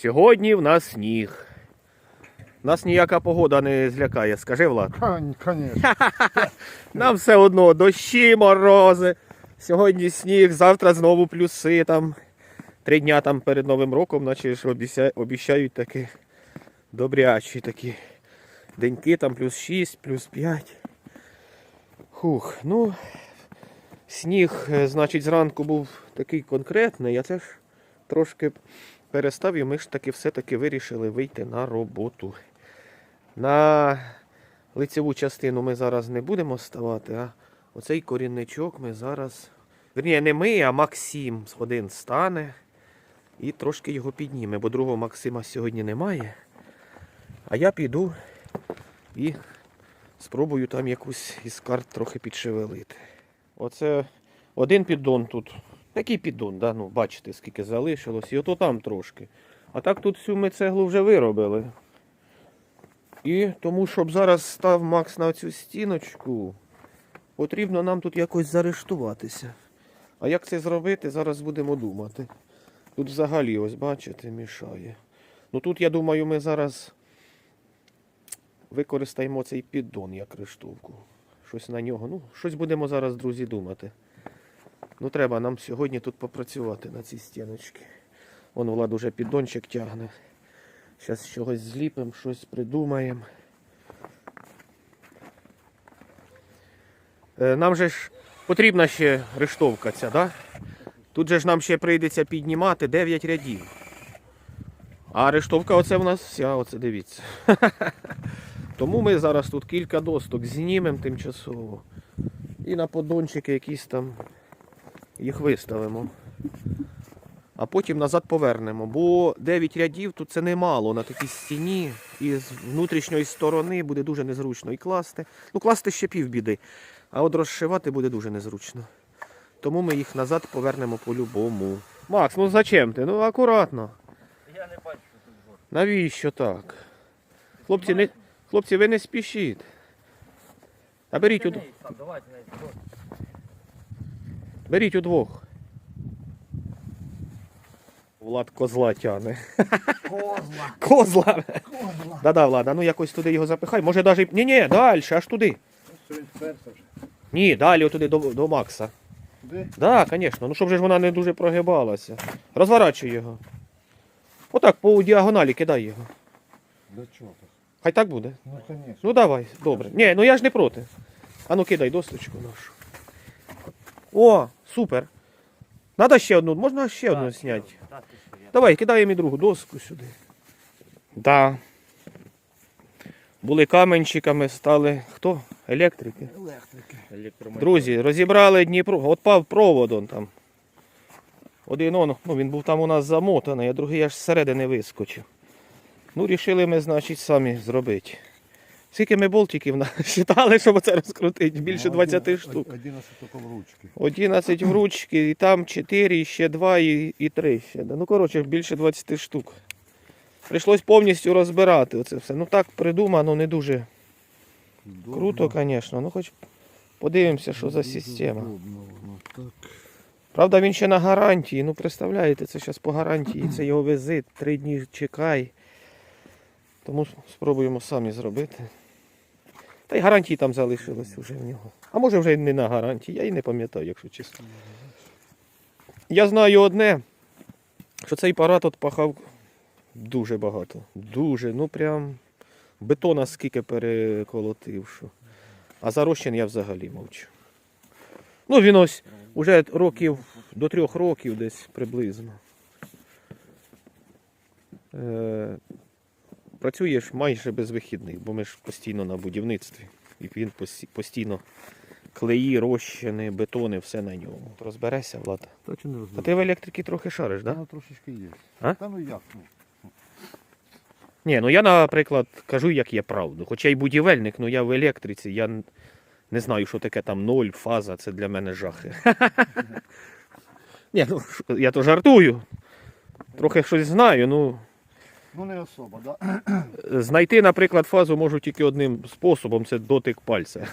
Сьогодні в нас сніг. Нас ніяка погода не злякає, скажи Влад. Конечно. Нам все одно дощі, морози. Сьогодні сніг, завтра знову плюси там. Три дня там перед Новим роком, наче ж обіцяють такі добрячі такі деньки, там плюс 6, плюс 5. Хух, ну, сніг, е, значить, зранку був такий конкретний, я теж трошки перестав і ми ж таки все-таки вирішили вийти на роботу. На лицеву частину ми зараз не будемо ставати, а оцей корінничок ми зараз. Верні, не ми, а Максим один стане і трошки його підніме, бо другого Максима сьогодні немає. А я піду і спробую там якусь із карт трохи підшевелити. Оце один піддон тут. Такий піддон, да? ну, бачите, скільки залишилось. І ото там трошки. А так тут всю ми цеглу вже виробили. І тому, щоб зараз став Макс на цю стіночку, потрібно нам тут якось заарештуватися. А як це зробити, зараз будемо думати. Тут взагалі, ось бачите, мішає. Ну тут, я думаю, ми зараз використаємо цей піддон як рештовку. Щось на нього. Ну, щось будемо зараз, друзі, думати. Ну, треба нам сьогодні тут попрацювати на цій стіночці. Вон Влад уже піддончик тягне. Зараз чогось зліпимо, щось придумаємо. Е, Нам же ж потрібна ще рештовка ця, да? Тут же ж нам ще прийдеться піднімати 9 рядів. А рештовка оце в нас вся, оце дивіться. Тому ми зараз тут кілька досток знімемо тимчасово. І на поддончики якісь там їх виставимо. А потім назад повернемо. Бо 9 рядів тут це немало на такій стіні. І з внутрішньої сторони буде дуже незручно і класти. Ну, класти ще півбіди. А от розшивати буде дуже незручно. Тому ми їх назад повернемо по-любому. Макс, ну зачем ти? Ну акуратно. Я не бачу, що тут згор. Навіщо так? Хлопці, не, хлопці, ви не спішіть. А беріть, уд... Беріть удвох. Влад козла тяне. Козла. Козла. Козла. Да-да, Влада, ну якось туди його запихай. Може навіть. Ні-ні, далі, аж туди. Ні, далі отуди до, до Макса. Так, да, звісно. Ну щоб же ж вона не дуже прогибалася. Розворачуй його. Отак, по діагоналі кидай його. Для чого? Хай так буде. Ну, конечно. Ну давай, добре. Ні, ну я ж не проти. А ну кидай досточку нашу. О, супер. Надо ще одну, можна ще одну зняти. Давай, кидаємо і другу доску сюди. Да. Були каменщиками, стали хто? Електрики. Електрики. Друзі, розібрали Дніпро. От пав провод он там. Один он, ну він був там у нас замотаний, а другий аж зсередини вискочив. Ну, рішили ми, значить, самі зробити. Скільки ми болтиків насчитали, щоб це розкрутити? Більше Ну, 20 штук. 11 тільки в ручки. 11 в ручки, і там 4, і ще 2, і, і 3 ще. Ну, коротше, більше 20 штук. Прийшлось повністю розбирати оце все. Ну так придумано, не дуже круто, звісно. Ну хоч подивимося, що за система. Правда, він ще на гарантії. Ну, представляєте, це зараз по гарантії, це його вези, три дні чекай. Тому спробуємо самі зробити. Та й гарантії там залишилось вже в нього. А може вже й не на гарантії, я і не пам'ятаю, якщо чесно. Я знаю одне, що цей парад от пахав дуже багато. Дуже, ну прям бетона скільки переколотив. Що. А за я взагалі мовчу. Ну, він ось уже років до трьох років десь приблизно. Е, працюєш майже без вихідних, бо ми ж постійно на будівництві. І він постійно клеї, розчини, бетони, все на ньому. Розберешся, Влада. Точно не А ти в електрики трохи шариш, так? Да? Трошечки є. А? Та ну як? Ну, Ні, ну я, наприклад, кажу, як є правду. Хоча й будівельник, ну я в електриці, я не знаю, що таке там ноль, фаза, це для мене жахи. Ні, ну я то жартую. Трохи щось знаю, ну ну не особо, да? знайти, наприклад, фазу можу тільки одним способом це дотик пальця.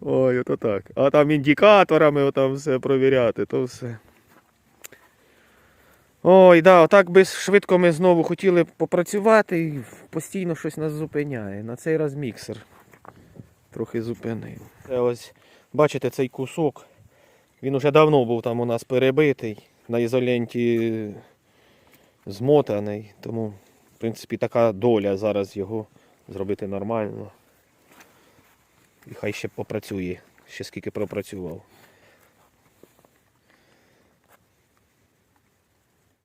Ой, ото так. А там індикаторами отам все провіряти, то все. Ой, да, отак би швидко ми знову хотіли попрацювати і постійно щось нас зупиняє. На цей раз міксер трохи зупинив. Це ось, бачите, цей кусок. Він уже давно був там у нас перебитий, на ізоленті змотаний. Тому, в принципі, така доля зараз його зробити нормально. І хай ще попрацює, ще скільки пропрацював.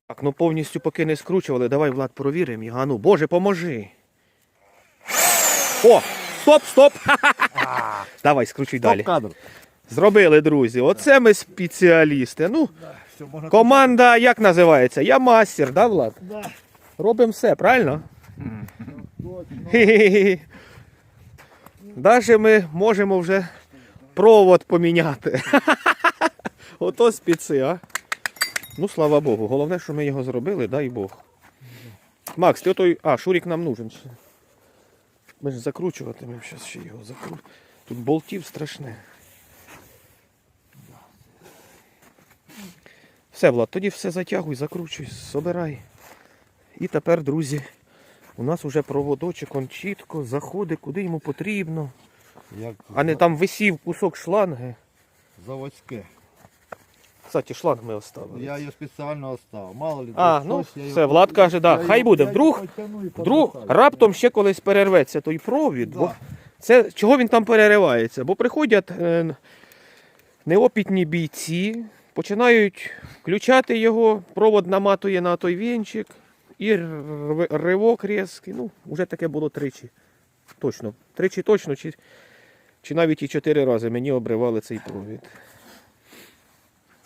Так, ну повністю поки не скручували, давай, Влад, провіримо його. Ну, Боже, поможи. О! Стоп, стоп! Давай, скручуй далі. Зробили, друзі. Оце ми спеціалісти. Ну, Все, можна команда як називається? Я мастер, да, Влад? Да. Робимо все, правильно? Хі-хі-хі. Даже ми можемо вже провод поміняти. Ото спіци, а. Ну, слава Богу. Головне, що ми його зробили, дай Бог. Макс, ти той. А, Шурік нам нужен. Ми ж закручуватимемо зараз ще його закру... Тут болтів страшне. Все, Влад, тоді все затягуй, закручуй, собирай. І тепер, друзі, у нас вже проводочок, он чітко заходить, куди йому потрібно. Як А не там висів кусок шланги. заводське. Кстати, шланг ми оставили. Я її спеціально оставив. Мало ли. А, ну я все, його- Влад каже, да, я хай його- буде. я Вдруг, потягну і вдруг раптом ще колись перерветься той провід. Бо це чого він там переривається? Бо приходять е, неопітні бійці, починають включати його, провод наматує на той вінчик, і ривок різкий. Ну, вже таке було тричі. Точно. Тричі точно, чи, чи навіть і чотири рази мені обривали цей провід.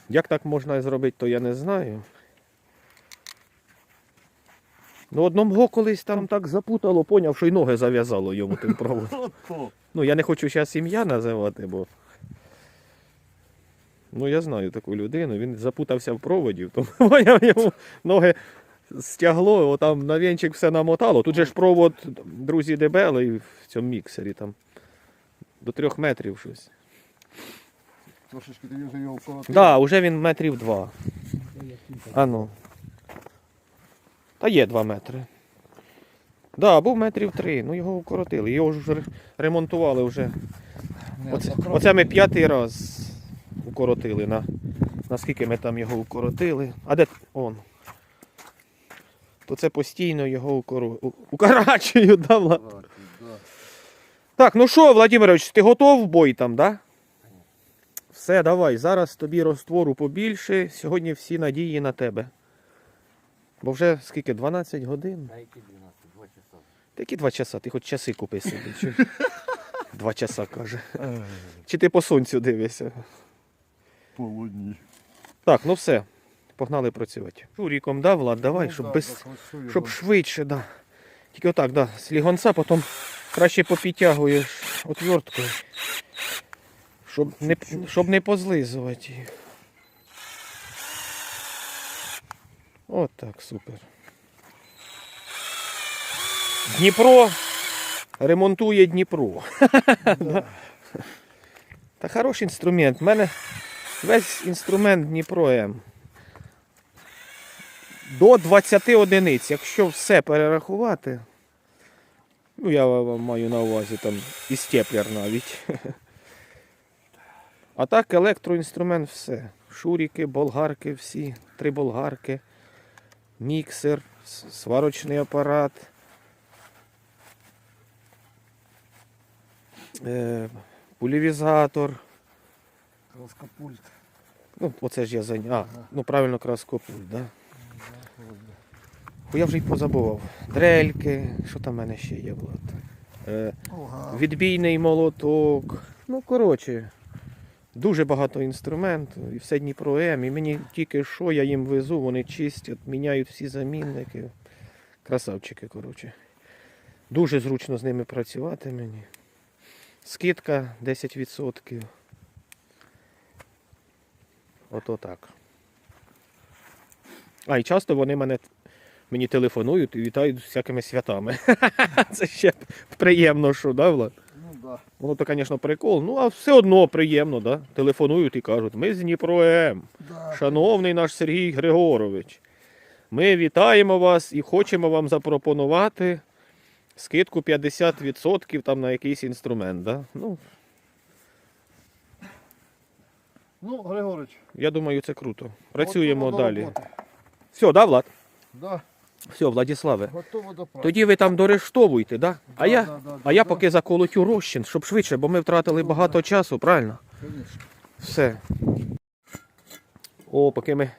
Як так можна зробити, то я не знаю. Ну, одного колись там так запутало, поняв, що й ноги зав'язало йому тим проводом. Ну, я не хочу зараз ім'я називати, бо. Ну, я знаю таку людину, він запутався в проводі, тому йому ноги стягло, отам на вінчик все намотало. Тут же ж провод, друзі, дебелий в цьому міксері там. До трьох метрів щось. Трошечки тоді вже його вколотив. Так, вже він метрів два. А ну. Та є два метри. Так, да, був метрів три, ну його укоротили. Його ж ремонтували вже. Оце, оце ми п'ятий раз укоротили. На, наскільки ми там його укоротили. А де он? То це постійно його укоро... у- укорачують, да, Влад? Так, да. Так, ну що, Владимирович, ти готов в бой там, да? Все, давай. Зараз тобі розтвору побільше. Сьогодні всі надії на тебе. Бо вже скільки? 12 годин? На які 12? Два часа. Такі два часа, ти хоч часи купи собі. Два часа каже. Чи ти по сонцю дивишся? По луні. Так, ну все. Погнали працювати. Шуріком, да, Влад, давай, Ну, щоб, да, без... щоб швидше, да. Тільки отак, да. З лігонца потім краще попідтягуєш отверткою. Щоб не, щоб не позлизувати їх. От так, супер. Дніпро ремонтує Дніпро. Да. Та хороший інструмент. У мене весь інструмент Дніпро М. До 20 одиниць. Якщо все перерахувати. Ну, я вам маю на увазі там і степлер навіть. А так електроінструмент все. Шуріки, болгарки всі, три болгарки, міксер, сварочний апарат. Е, пульверизатор. Краскопульт. Ну, оце ж я зайняв. А, ну правильно краскопульт, да? Бо я вже й позабував. Дрельки, що там в мене ще є, Влад? Е, Ага. відбійний молоток. Ну, коротше, дуже багато інструментів, і все Дніпро М. І мені тільки що я їм везу, вони чистять, міняють всі замінники. Красавчики, коротше. Дуже зручно з ними працювати мені. Скидка 10%. Ото так. А, і часто вони мене мені телефонують і вітають з всякими святами. Це ще приємно, що, да, Влад? Ну да. Воно то, звісно, прикол. Ну, а все одно приємно, да? Телефонують і кажуть, ми з Дніпро М. Да. Шановний наш Сергій Григорович. Ми вітаємо вас і хочемо вам запропонувати скидку 50% там на якийсь інструмент. Да? Ну, Ну, Григорич. я думаю, це круто. Працюємо готово далі. роботи. Все, да, Влад? Да, Все, Владіславе. готово до праці. Тоді ви там дорештовуйте, да? А я, да, да, а я да. поки заколотю розчин, щоб швидше, бо ми втратили багато часу, правильно? Конечно. Все. О, поки ми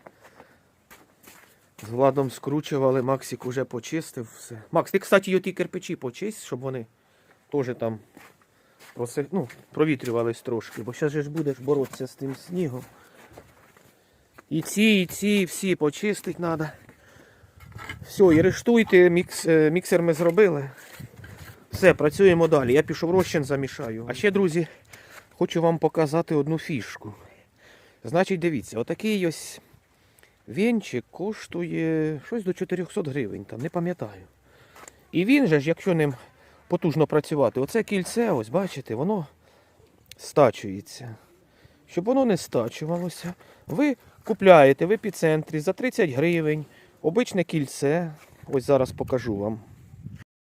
з Владом скручували, Максик уже почистив все. Макс, ти, кстати, ті кирпичі почисть, щоб вони теж там проси... ну, провітрювались трошки, бо зараз ж будеш боротися з тим снігом. І ці, і ці, і всі почистить треба. Все, і рештуйте, мікс, е, міксер ми зробили. Все, працюємо далі. Я пішов розчин замішаю. А ще, друзі, хочу вам показати одну фішку. Значить, дивіться, отакий ось вінчик коштує щось до 400 гривень, там, не пам'ятаю. І він же ж, якщо ним потужно працювати, оце кільце, ось бачите, воно стачується. Щоб воно не стачувалося, ви купляєте в епіцентрі за 30 гривень обичне кільце. Ось зараз покажу вам.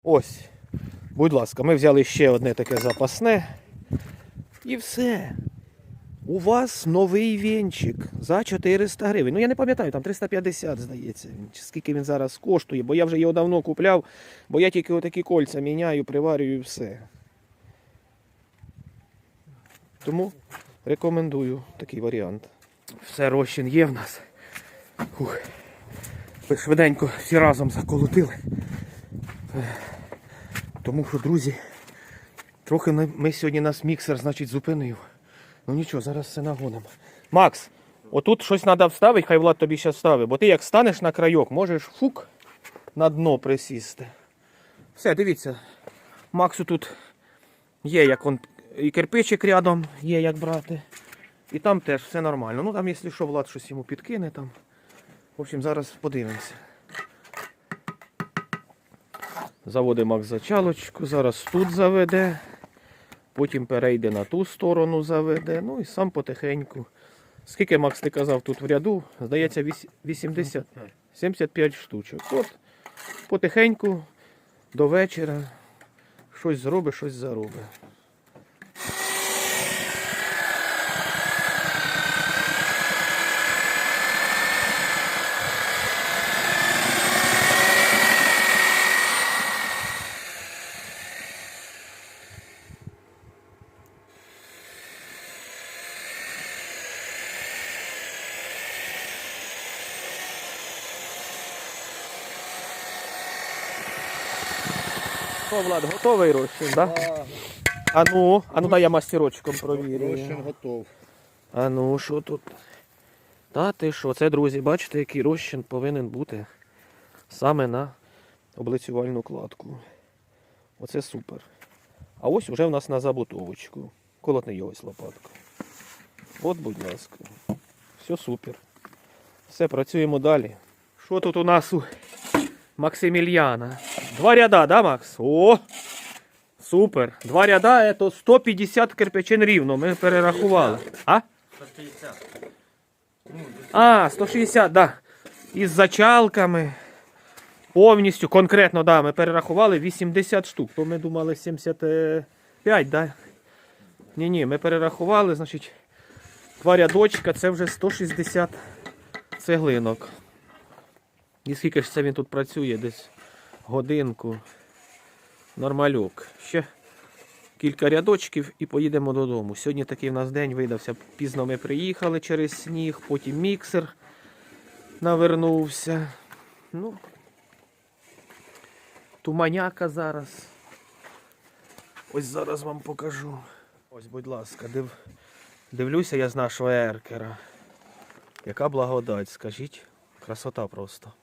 Ось. Будь ласка, ми взяли ще одне таке запасне. І все. У вас новий вінчик за 400 гривень. Ну я не пам'ятаю, там 350, здається. Скільки він зараз коштує, бо я вже його давно купляв, бо я тільки отакі кольця міняю, приварюю і все. Тому рекомендую такий варіант. Все, розчин є в нас. Фух. Швиденько всі разом заколотили. Тому що, друзі, трохи ми сьогодні нас міксер, значить, зупинив. Ну нічого, зараз все нагонимо. Макс, отут щось треба вставити, хай Влад тобі зараз вставить, бо ти як станеш на крайок, можеш фук на дно присісти. Все, дивіться. Максу тут є як он і кирпичик рядом, є як брати. І там теж все нормально. Ну там, якщо що, Влад щось йому підкине там. В общем, зараз подивимося. Заводить Макс зачалочку, зараз тут заведе, потім перейде на ту сторону, заведе, ну і сам потихеньку. Скільки Макс ти казав тут в ряду? Здається, 80, 75 штучок. От потихеньку до вечора щось зробить, щось заробить. Що, Влад, готовий розчин, да? А ну, а ну дай я мастерочком провірю. Розчин готов. А ну, що тут? Та ти що, це, друзі, бачите, який розчин повинен бути саме на облицювальну кладку. Оце супер. А ось уже в нас на забутовочку. Колотни його ось лопатку. От, будь ласка. Все супер. Все, працюємо далі. Що тут у нас у Максимільяна? Два ряда, да, Макс? О! Супер. Два ряда це 150 кирпичин рівно. Ми перерахували. А? 160. А, 160, да. Із зачалками. Повністю, конкретно, да, ми перерахували 80 штук. То ми думали 75, да? Ні, ні, ми перерахували, значить, два рядочка, це вже 160 цеглинок. І скільки ж це він тут працює? Десь годинку. Нормальок. Ще кілька рядочків і поїдемо додому. Сьогодні такий в нас день видався. Пізно ми приїхали через сніг, потім міксер навернувся. Ну, туманяка зараз. Ось зараз вам покажу. Ось, будь ласка, див... дивлюся я з нашого еркера. Яка благодать, скажіть, красота просто.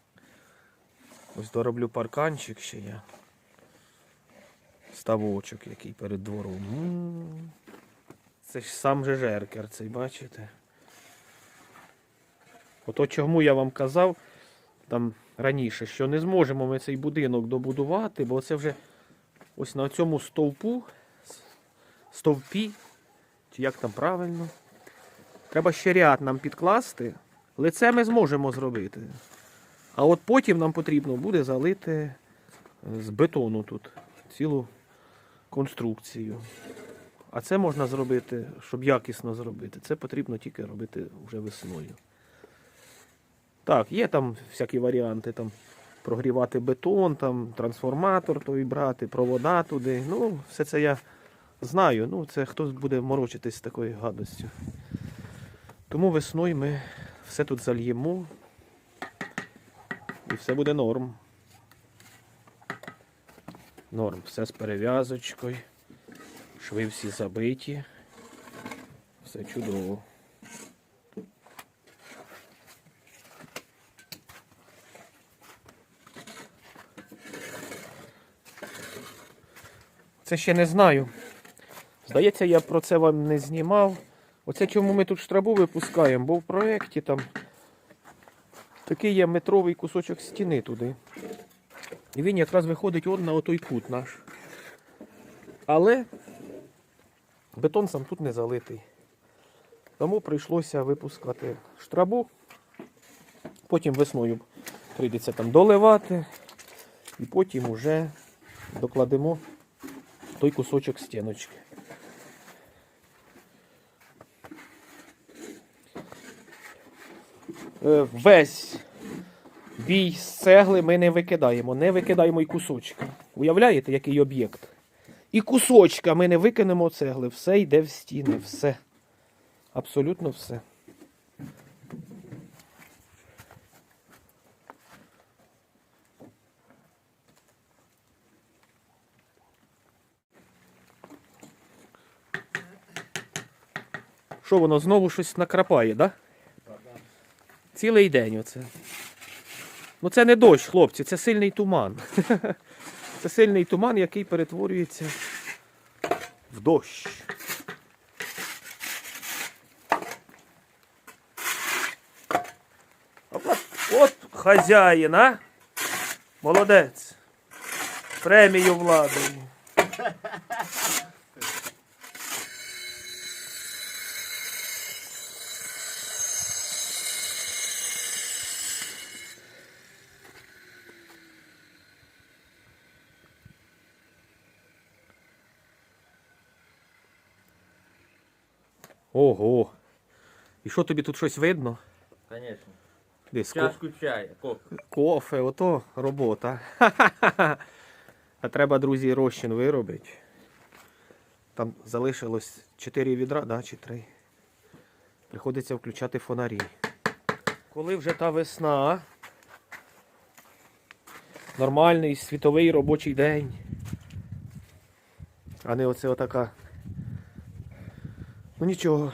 Ось дороблю парканчик ще я. Ставочок який перед двором. Це ж сам же жеркер цей, бачите? Ото чому я вам казав там раніше, що не зможемо ми цей будинок добудувати, бо це вже ось на цьому стовпу, стовпі, чи як там правильно. Треба ще ряд нам підкласти. Лице ми зможемо зробити. А от потім нам потрібно буде залити е, з бетону тут цілу конструкцію. А це можна зробити, щоб якісно зробити. Це потрібно тільки робити вже весною. Так, є там всякі варіанти, там прогрівати бетон, там трансформатор той брати, провода туди. Ну, все це я знаю. Ну, це хто буде морочитись з такою гадостю. Тому весною ми все тут зальємо. І все буде норм. Норм. Все з перев'язочкою. Шви всі забиті. Все чудово. Це ще не знаю. Здається, я про це вам не знімав. Оце чому ми тут штрабу випускаємо, бо в проєкті там такий є метровий кусочок стіни туди. І він якраз виходить от на отой кут наш. Але бетон сам тут не залитий. Тому прийшлося випускати штрабу. Потім весною прийдеться там доливати. І потім уже докладемо той кусочок стіночки. Весь бій з цегли ми не викидаємо, не викидаємо і кусочка. Уявляєте, який об'єкт? І кусочка ми не викинемо цегли, все йде в стіни, все. Абсолютно все. Що воно знову щось накрапає, да? Цілий день оце. Ну це не дощ, хлопці, це сильний туман. Це сильний туман, який перетворюється в дощ. От, от хазяїн, а? Молодець. Премію влади. Ого. І що тобі тут щось видно? Конечно. Десь ко- Чашку чая. Кофе. кофе, ото робота. А треба, друзі, розчин виробити. Там залишилось 4 відра, да, чи 3. Приходиться включати фонарі. Коли вже та весна, нормальний світовий робочий день. А не оце отака. Ну нічого.